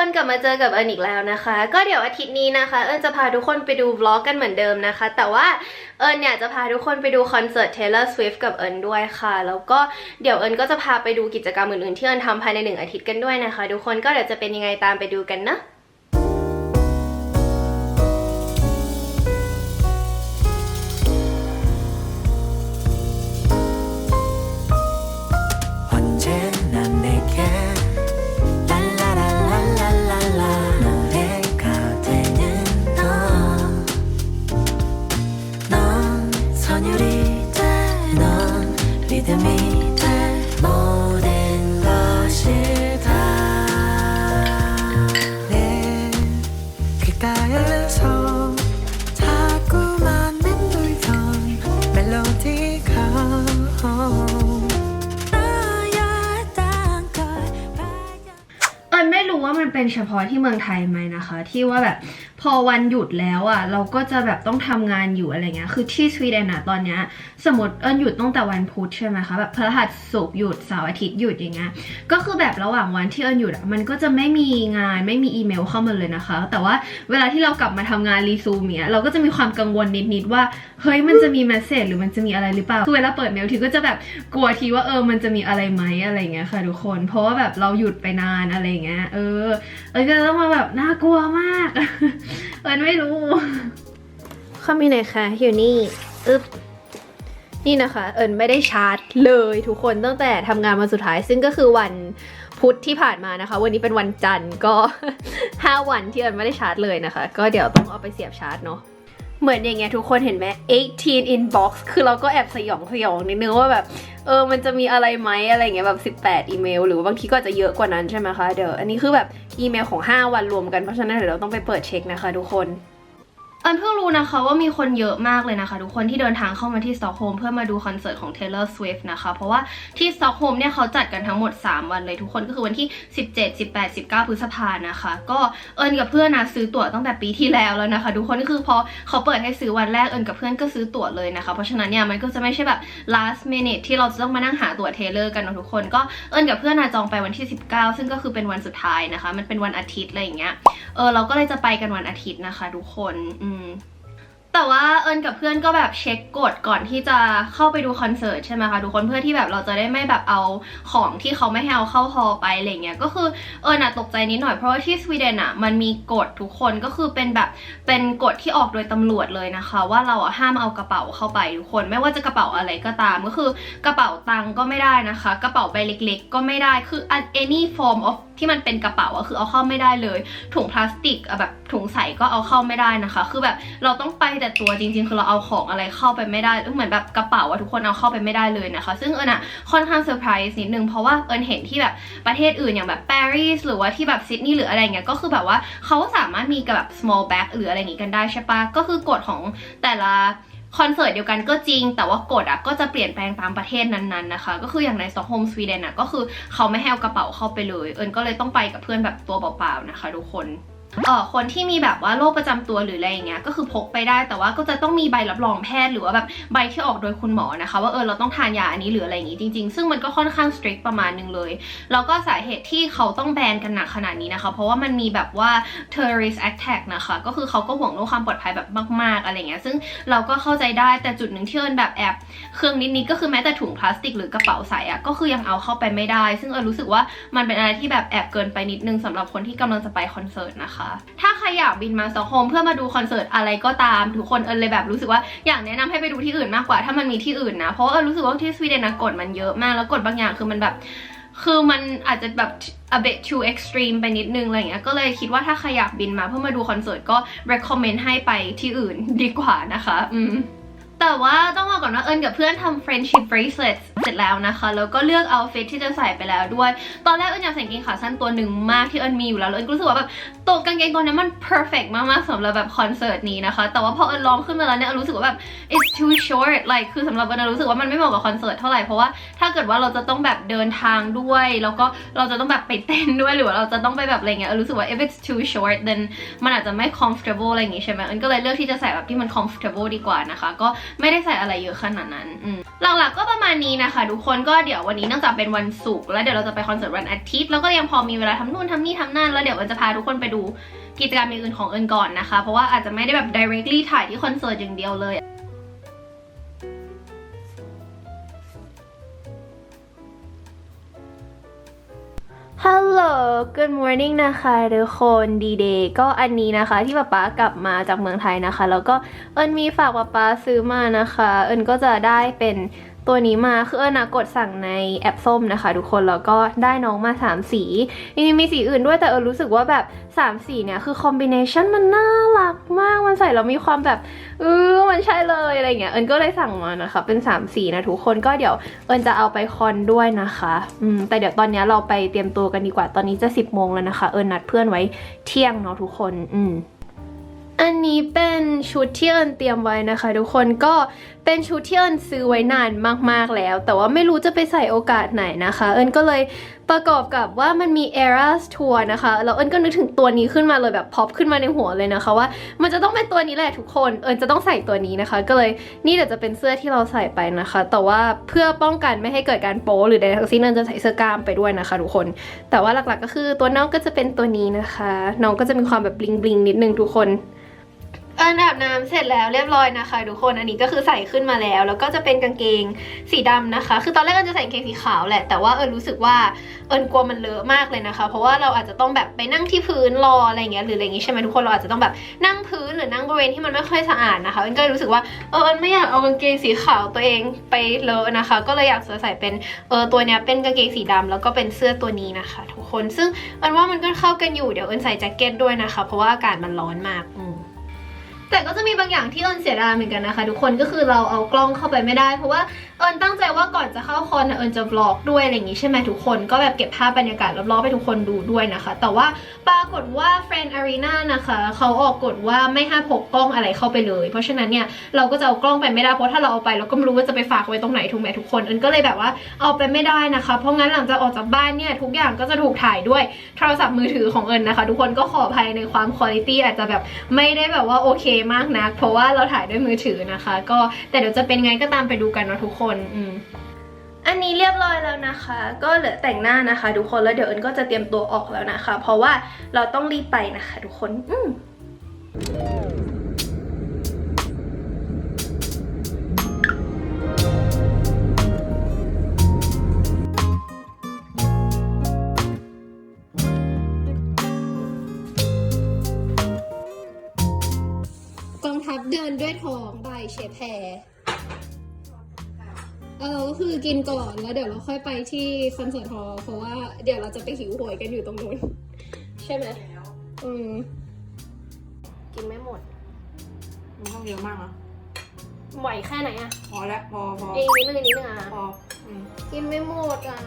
วัสดีค่ะทุกคนกลับมาเจอกับเอิญอีกแล้วนะคะ ก็เดี๋ยวอาทิตย์นี้นะคะ เอิญจะพาทุกคนไปดูวล็อกกันเหมือนเดิมนะคะ แต่ว่าเอิญเนี่ยจะพาทุกคนไปดูคอนเสิร์ต Taylor Swift กับเอิญด้วยค่ะ แล้วก็เดี๋ยวเอิญก็จะพาไปดูกิจกรรมอื่นๆที่เอิญทำภายในหนึ่งอาทิตย์กันด้วยนะคะ ทุกคนก็เดี๋ยวจะเป็นยังไงตามไปดูกันนะ เป็นเฉพาะที่เมืองไทยไหมนะคะ ที่ว่าแบบ พอวันหยุดแล้วอะ่ะเราก็จะแบบต้องทำงานอยู่อะไรเงี้ยคือที่สวีเดนอะตอนเนี้ยสมมติเอิญหยุดตั้งแต่วันพุธใช่ไหมคะแบบพฤหัสศุกร์หยุดเสาร์อาทิตย์หยุดอย่างเงี้ยก็คือแบบระหว่างวันที่เอิญหยุดอะมันก็จะไม่มีงานไม่มีอีเมลเข้ามาเลยนะคะ แต่ว่าเวลาที่เรากลับมาทำงานรีซูมเนี้ยเราก็จะมีความกังวลนิดๆว่าเฮ้ยมันจะมีเมสเซจหรือมันจะมีอะไรหรือเปล่าคือเวลาเปิดเมลทีก็จะแบบกลัวทีว่าเออมันจะมีอะไรไหมอะไรเงี้ยค่ะทุกคน เพราะว่าแบบเราหยุดไปนานอะไรเงี้ยเออเอิญก็จะต้องมาแบบน่ากลัวมากเอิญไม่รู้เขามีไหนคะอยู่นี่อึ๊บนี่นะคะ เอิญไม่ได้ชาร์จเลยทุกคนตั้งแต่ทำงานวันสุดท้าย ซึ่งก็คือวันพุธที่ผ่านมานะคะ วันนี้เป็นวันจันทร์ก็ 5 วันที่เอิญไม่ได้ชาร์จเลยนะคะ ก็เดี๋ยวต้องเอาไปเสียบชาร์จเนาะ เหมือนอย่างเงี้ยทุกคนเห็นไหม18 inbox คือเราก็แอบสยองสยองนิดนึงว่าแบบ เออ มันจะมีอะไรไหมอะไรเงี้ยแบบ 18 อีเมล หรือบางทีก็จจะเยอะกว่านั้นใช่ไหมคะ เดี๋ยว อันนี้คือแบบอีเมลของ 5 วันรวมกัน เพราะฉะนั้นเดี๋ยวเราต้องไปเปิดเช็คนะคะทุกคน อันเพิ่งรู้นะคะว่ามีคนเยอะมากเลยนะคะ ทุกคนที่เดินทางเข้ามาที่สตอกโฮล์มเพื่อมาดูคอนเสิร์ตของ Taylor Swift นะคะ เพราะว่าที่สตอกโฮล์มเนี่ยเขาจัดกันทั้งหมด 3 วันเลยทุกคนก็คือวันที่ 17 18 19 พฤษภานะคะ ก็เอิญกับเพื่อนนะซื้อตั๋วตั้งแต่ปีที่แล้วแล้วนะคะ ทุกคนก็คือพอเขาเปิดให้ซื้อวันแรกเอิญกับเพื่อนก็ซื้อตั๋วเลยนะคะ เพราะฉะนั้นเนี่ยมันก็จะไม่ใช่แบบ last minute ที่เราจะต้องมานั่งหาตั๋วเทเลอร์กันนะทุกคน ก็เอิญกับเพื่อนนะจองไปวันที่ 19 ซึ่งก็คือเป็นวันสุดท้ายนะคะ มันเป็นวันอาทิตย์อะไรอย่างเงี้ยเออเราก็เลยจะไปกันวันอาทิตย์นะคะ ทุกคนอืม แต่ว่าเอิญกับเพื่อนก็แบบเช็คกฎก่อนที่จะเข้าไปดูคอนเสิร์ตใช่ไหมคะทุกคนเพื่อที่แบบเราจะได้ไม่แบบเอาของที่เขาไม่ให้เอาเข้าฮอล์ไปอะไรเงี้ยก็คือเอิญอะตกใจนิดหน่อยเพราะว่าที่สวีเดนอะมันมีกฎทุกคนก็คือเป็นแบบเป็นกฎที่ออกโดยตำรวจเลยนะคะ ว่าเราอะห้ามเอากระเป๋าเข้าไปทุกคนไม่ว่าจะกระเป๋าอะไรก็ตามก็คือกระเป๋าตังก็ไม่ได้นะคะ กระเป๋าใบเล็ก ๆ ก็ไม่ได้คือ any form of ที่มันเป็นกระเป๋าอะคือเอาเข้าไม่ได้เลย ถุงพลาสติกอะแบบถุงใสก็เอาเข้าไม่ได้นะคะ คือแบบเราต้องไปแต่ตัวจริง ๆ คือเราเอาของอะไรเข้าไปไม่ได้เหมือนแบบกระเป๋าอะทุกคนเอาเข้าไปไม่ได้เลยนะคะ ซึ่งเอิญอะค่อนข้างเซอร์ไพรส์นิดนึงเพราะว่าเอิญเห็นที่แบบประเทศอื่นอย่างแบบปารีสหรือว่าที่แบบซิดนีย์หรืออะไรเงี้ยก็คือแบบว่าเขาสามารถมีกับแบบ small bag หรืออะไรอย่างงี้กันได้ใช่ปะก็คือกฎของแต่ละ คอนเสิร์ตเดียวกันก็จริง แต่ว่ากฎอะก็จะเปลี่ยนแปลงตามประเทศนั้นๆนะคะ ก็คืออย่างในสต็อกโฮล์มสวีเดนอะก็คือเขาไม่ให้เอากระเป๋าเข้าไปเลย เอิญก็เลยต้องไปกับเพื่อนแบบตัวเปล่าๆนะคะ ทุกคน เอ่อคนที่มีแบบว่าโรคประจำตัวหรืออะไรอย่างเงี้ยก็คือพกไปได้แต่ว่าก็จะต้องมีใบรับรองแพทย์หรือว่าแบบใบที่ออกโดยคุณหมอนะคะ ว่าเออเราต้องทานยาอันนี้หรืออะไรอย่างงี้จริง ๆ ซึ่งมันก็ค่อนข้างสตริกประมาณนึงเลยแล้วก็สาเหตุที่เขาต้องแบนกันหนักขนาดนี้นะคะ เพราะว่ามันมีแบบว่า terrorist attack นะคะ ก็คือเขาก็ห่วงเรื่องความปลอดภัยแบบมาก ๆอะไรเงี้ยซึ่งเราก็เข้าใจได้แต่จุดหนึ่งที่เอิญแบบแอบเครื่องนิดๆก็คือแม้แต่ถุงพลาสติกหรือกระเป๋าใส่อะก็คือยังเอาเข้าไปไม่ได้ ซึ่งเอิญรู้สึกว่ามันเป็นอะไรที่แบบแอบเกินไปนิดนึงสำหรับคนที่กำลังจะไปคอนเสิร์ตนะคะถ้าใครอยากบินมาสต็อกโฮล์มเพื่อมาดูคอนเสิร์ตอะไรก็ตามทุกคนเอิญเลยแบบรู้สึกว่าอยากแนะนำให้ไปดูที่อื่นมากกว่าถ้ามันมีที่อื่นนะ เพราะว่าเอิญรู้สึกว่าที่สวีเดนนะกฎมันเยอะมากแล้วกฎบางอย่างคือมันแบบ คือมันอาจจะแบบ a bit too extreme ไปนิดนึงอะไรเงี้ยก็เลยคิดว่าถ้าใครอยากบินมาเพื่อมาดูคอนเสิร์ตก็ recommend ให้ไปที่อื่นดีกว่านะคะ อืม แต่ว่าต้องบอกก่อนว่าเอิญกับเพื่อนทำ friendship bracelets เสร็จแล้วนะคะ แล้วก็เลือก outfit ที่จะใส่ไปแล้วด้วย ตอนแรกเอิญอยากใส่กางเกงขาสั้นตัวหนึ่งมากที่เอิญมีอยู่แล้วแล้วเอิญก็รู้สึกว่าแบบตัวกางเกงตัวนี้มัน perfect มากๆสำหรับแบบคอนเสิร์ตนี้นะคะ แต่ว่าพอเอิญลองขึ้นมาแล้วเนี่ยเอิญรู้สึกว่าแบบ it's too short like คือสำหรับเอิญรู้สึกว่ามันไม่เหมาะกับคอนเสิร์ตเท่าไหร่เพราะว่าถ้าเกิดว่าเราจะต้องแบบเดินทางด้วย แล้วก็เราจะต้องแบบไปเต้นด้วยหรือว่าเราจะต้องไปแบบอะไรเงี้ยเอิญรู้สึกว่า if it's too short then มันอาจจะไม่ comfortable อะไรอย่างงี้ใช่ไหมเอิญก็เลยเลือกที่จะใส่แบบที่มัน comfortable ดีกว่านะคะก็ไม่ได้ใส่อะไรเยอะขนาดนั้นหลักๆก็ประมาณนี้นะคะ ทุกคนก็เดี๋ยววันนี้เนื่องจากเป็นวันศุกร์แล้วเดี๋ยวเราจะไปคอนเสิร์ตวันอาทิตย์แล้วก็ยังพอมีเวลาทำนู่นทำนี่ทำนั่นแล้วเดี๋ยววันจะพาทุกคนไปดูกิจกรรมอื่นของเอิญก่อนนะคะ เพราะว่าอาจจะไม่ได้แบบ directly ถ่ายที่คอนเสิร์ตอย่างเดียวเลย ฮัลโหล good morning นะคะทุกคนดีเดย์ก็อันนี้นะคะ ที่ป๊าป๊ากลับมาจากเมืองไทยนะคะ แล้วก็เอิญมีฝากป๊าป๊าซื้อมานะคะ เอิญก็จะได้เป็นตัวนี้มาคือเอิญนะกดสั่งในแอปส้มนะคะ ทุกคนแล้วก็ได้น้องมา 3 สีจริงๆมีสีอื่นด้วยแต่เอิญรู้สึกว่าแบบ 3 สีเนี่ยคือคอมบิเนชันมันน่ารักมากมันใส่แล้วมีความแบบเออมันใช่เลยอะไรเงี้ยเอิญก็เลยสั่งมานะคะ เป็น 3 สีนะทุกคนก็เดี๋ยวเอิญจะเอาไปคอนด้วยนะคะอืมแต่เดี๋ยวตอนนี้เราไปเตรียมตัวกันดีกว่าตอนนี้จะ 10โมงแล้วนะคะ เอิญนัดเพื่อนไว้เที่ยงเนาะทุกคนอืม อันนี้เป็นชุดที่เอิญเตรียมไว้นะคะ ทุกคนก็เป็นชุดที่เอิญซื้อไว้นานมากๆแล้ว แต่ว่าไม่รู้จะไปใส่โอกาสไหนนะคะ เอิญก็เลยประกอบกับว่ามันมี Eras Tour นะคะแล้วเอิญก็นึกถึงตัวนี้ขึ้นมาเลยแบบพอปขึ้นมาในหัวเลยนะคะว่า มันจะต้องเป็นตัวนี้แหละทุกคน เอิญจะต้องใส่ตัวนี้นะคะ ก็เลยนี่เดี๋ยวจะเป็นเสื้อที่เราใส่ไปนะคะ แต่ว่าเพื่อป้องกันไม่ให้เกิดการโป๊หรือใดทั้งสิ้นเอิญจะใส่เสื้อกล้ามไปด้วยนะคะ ทุกคน แต่ว่าหลักๆก็คือตัวน้องก็จะเป็นตัวนี้นะคะ น้องก็จะมีความแบบบลิงบลิงนิดนึงทุกคน เอิญอาบน้ำเสร็จแล้วเรียบร้อยนะคะทุกคนอันนี้ก็คือใส่ขึ้นมาแล้ว แล้วก็จะเป็นกางเกงสีดำนะคะ คือตอนแรกเอิญจะใส่กางเกงสีขาวแหละแต่ว่าเอิญรู้สึกว่าเอิญกลัวมันเลอะมากเลยนะคะ เพราะว่าเราอาจจะต้องแบบไปนั่งที่พื้นรออะไรอย่างเงี้ยหรืออะไรอย่างงี้ใช่ไหมทุกคนเราอาจจะต้องแบบนั่งพื้นหรือนั่งบริเวณที่มันไม่ค่อยสะอาดนะคะเอิญก็รู้สึกว่าเออเอิญไม่อยากเอากางเกงสีขาวตัวเองไปเลอะนะคะ ก็เลยอยากจะใส่เป็นเออตัวเนี้ยเป็นกางเกงสีดำแล้วก็เป็นเสื้อตัวนี้นะคะ ทุกคนซึ่งเอิญว่ามันก็เข้ากันอยู่เดี๋ยวเอิญใส่แจ็คเก็ตด้วยนะคะ เพราะว่าอากาศมันร้อนมากอื แต่ก็จะมีบางอย่างที่เอิญเสียดายเหมือนกันนะคะ ทุกคนก็คือเราเอากล้องเข้าไปไม่ได้ เพราะว่า เอิญตั้งใจว่าก่อนจะเข้าคอนเอิญจะบล็อกด้วยอะไรอย่างงี้ใช่ไหมทุกคนก็แบบเก็บภาพบรรยากาศรอบๆให้ทุกคนดูด้วยนะคะ แต่ว่าปรากฏว่า Friend Arena นะคะเขาออกกฎว่าไม่ให้พกกล้องอะไรเข้าไปเลย เพราะฉะนั้นเนี่ยเราก็จะเอากล้องไปไม่ได้เพราะถ้าเราเอาไปเราก็ไม่รู้ว่าจะไปฝากไว้ตรงไหนถูกไหมทุกคนเอิญก็เลยแบบว่าเอาไปไม่ได้นะคะ เพราะงั้นหลังจากออกจากบ้านเนี่ยทุกอย่างก็จะถูกถ่ายด้วยโทรศัพท์มือถือของเอิญนะคะ ทุกคนก็ขออภัยในความคุณภาพอาจจะแบบไม่ได้แบบว่าโอเคมากนัก เพราะว่าเราถ่ายด้วยมือถือนะคะ ก็แต่เดี๋ยวจะเป็นไงก็ตามไปดูกันเนาะทุกคนอืมอันนี้เรียบร้อยแล้วนะคะ ก็เหลือแต่งหน้านะคะ ทุกคนแล้วเดี๋ยวเอิญก็จะเตรียมตัวออกแล้วนะคะ เพราะว่าเราต้องรีบไปนะคะ ทุกคน อืมกองทัพเดินด้วยทองใบเชฟแพร เออก็คือกินก่อนแล้วเดี๋ยวเราค่อยไปที่คอนเสิร์ตฮอลล์เพราะว่าเดี๋ยวเราจะไปหิวโหวยกันอยู่ตรงนู้น ใช่ไหมอืมกินไม่หมด มันต้องเยอะมากนะไหวแค่ไหนอะพอแล้วพอพออีกนิดนึงอีกนิดนึงอะพออืมกินไม่หมดอะ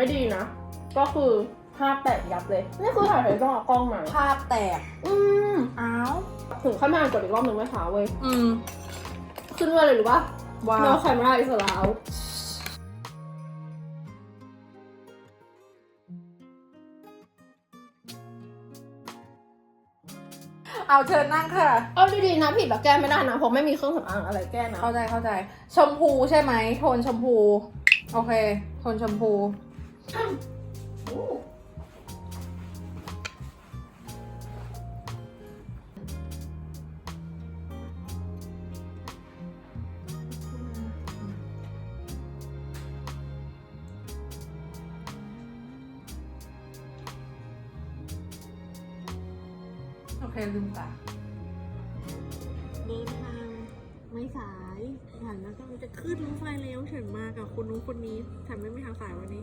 ไม่ดีนะ ก็คือภาพแตกยับเลย นี่คือถ่ายใช้ต้องเอากล้องมา ภาพแตก อืมอ้าว ถึงขั้นมาอ่านกดอีกรอบหนึ่งเมื่อเช้าเว้ย อืม ขึ้นว่าเลยหรือปะว้า No ว camera is allowed เอาเชิญนั่งค่ะ เอาดีๆนะผิดแล้วแก้ไม่ได้นะเพราะไม่มีเครื่องสำอางอะไรแก้นะ เข้าใจเข้าใจ ชมพูใช่ไหมโทนชมพู โอเค โทนชมพู โอเคลืมตาเดินทางไม่สายฉันแล้วก็จะขึ้นรถไฟแล้วฉันมากับคนนู้นคนนี้ฉันไม่มีทางสายวันนี้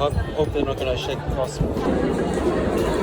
några checkpass. แล้ว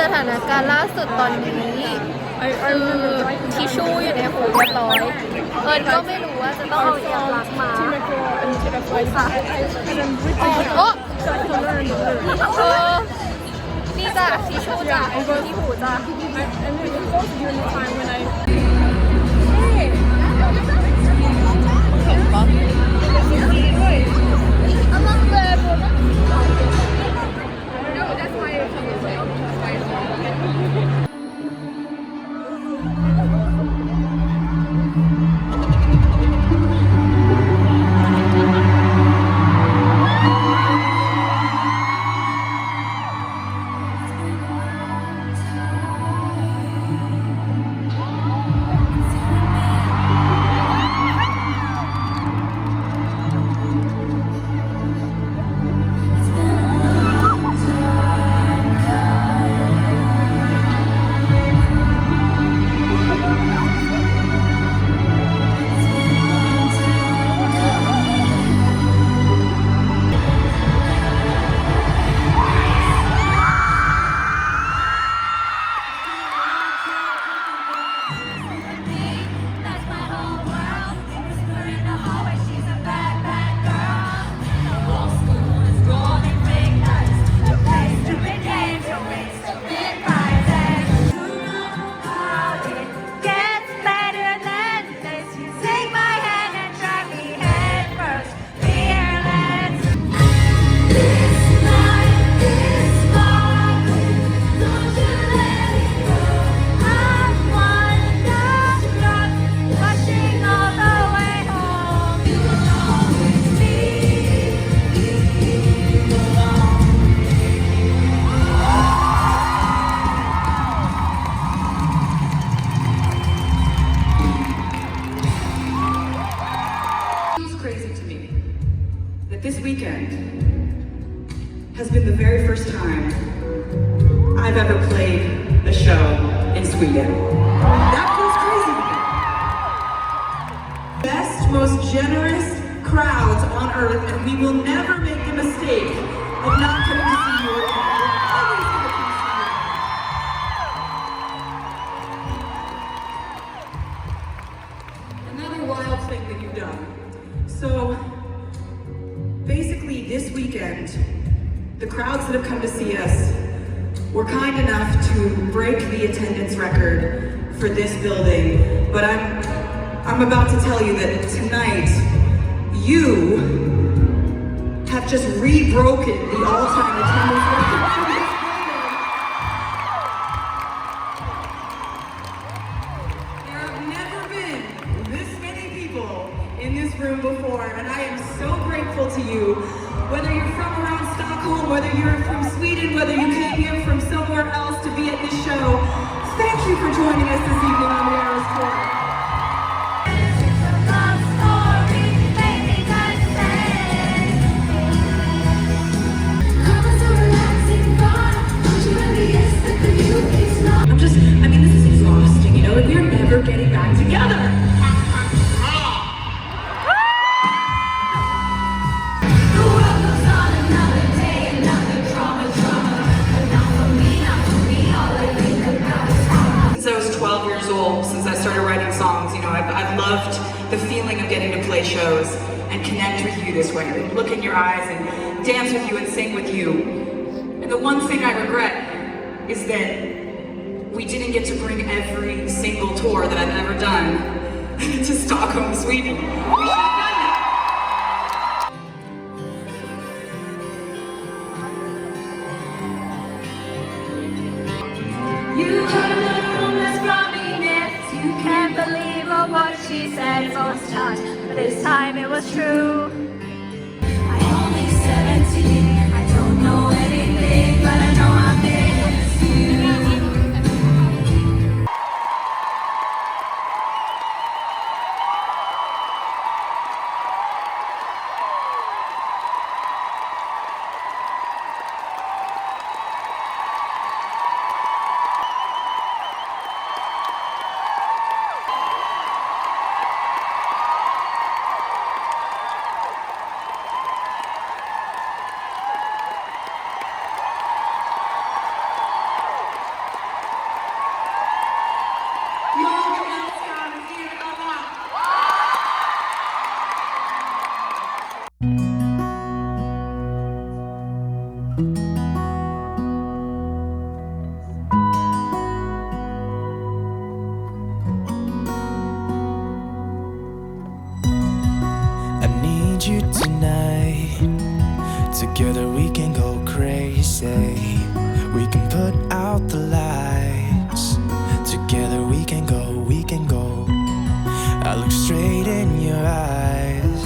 สถานการณ์ล่าสุดตอนนี้คือทิชชู่อยู่ในหูเรียบร้อยเอิญก็ไม่รู้ว่าจะต้องเอายางล้างมาค่ะโอ้เออนี่จ้ะทิชชู่จ้ะที่หูจ้ะ been the very first time I've ever played a show in Sweden. That feels crazy. Best, most generous crowds on earth, and we will never make the mistake of not coming to see you again. Another wild thing that you've done. So, basically, this weekend, the crowds that have come to see us were kind enough to break the attendance record for this building. But I'm, I'm about to tell you that tonight, you have just re-broken the all-time attendance record and I am so grateful to you. Whether you're from around Stockholm, whether you're from Sweden, whether you came here from somewhere else to be at this show, thank you for joining us this evening on the Eras Tour. You and sing with you. And the one thing I regret is that we didn't get to bring every single tour that I've ever done to Stockholm, Sweden. Believe what she said most times, but this time it was true. Together we can go crazy. We can put out the lights. Together we can go, we can go. I look straight in your eyes,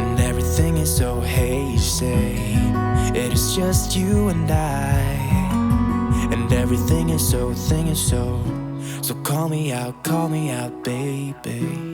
and everything is so hazy. It is just you and I, and everything is so, thing is so. So call me out, call me out, baby.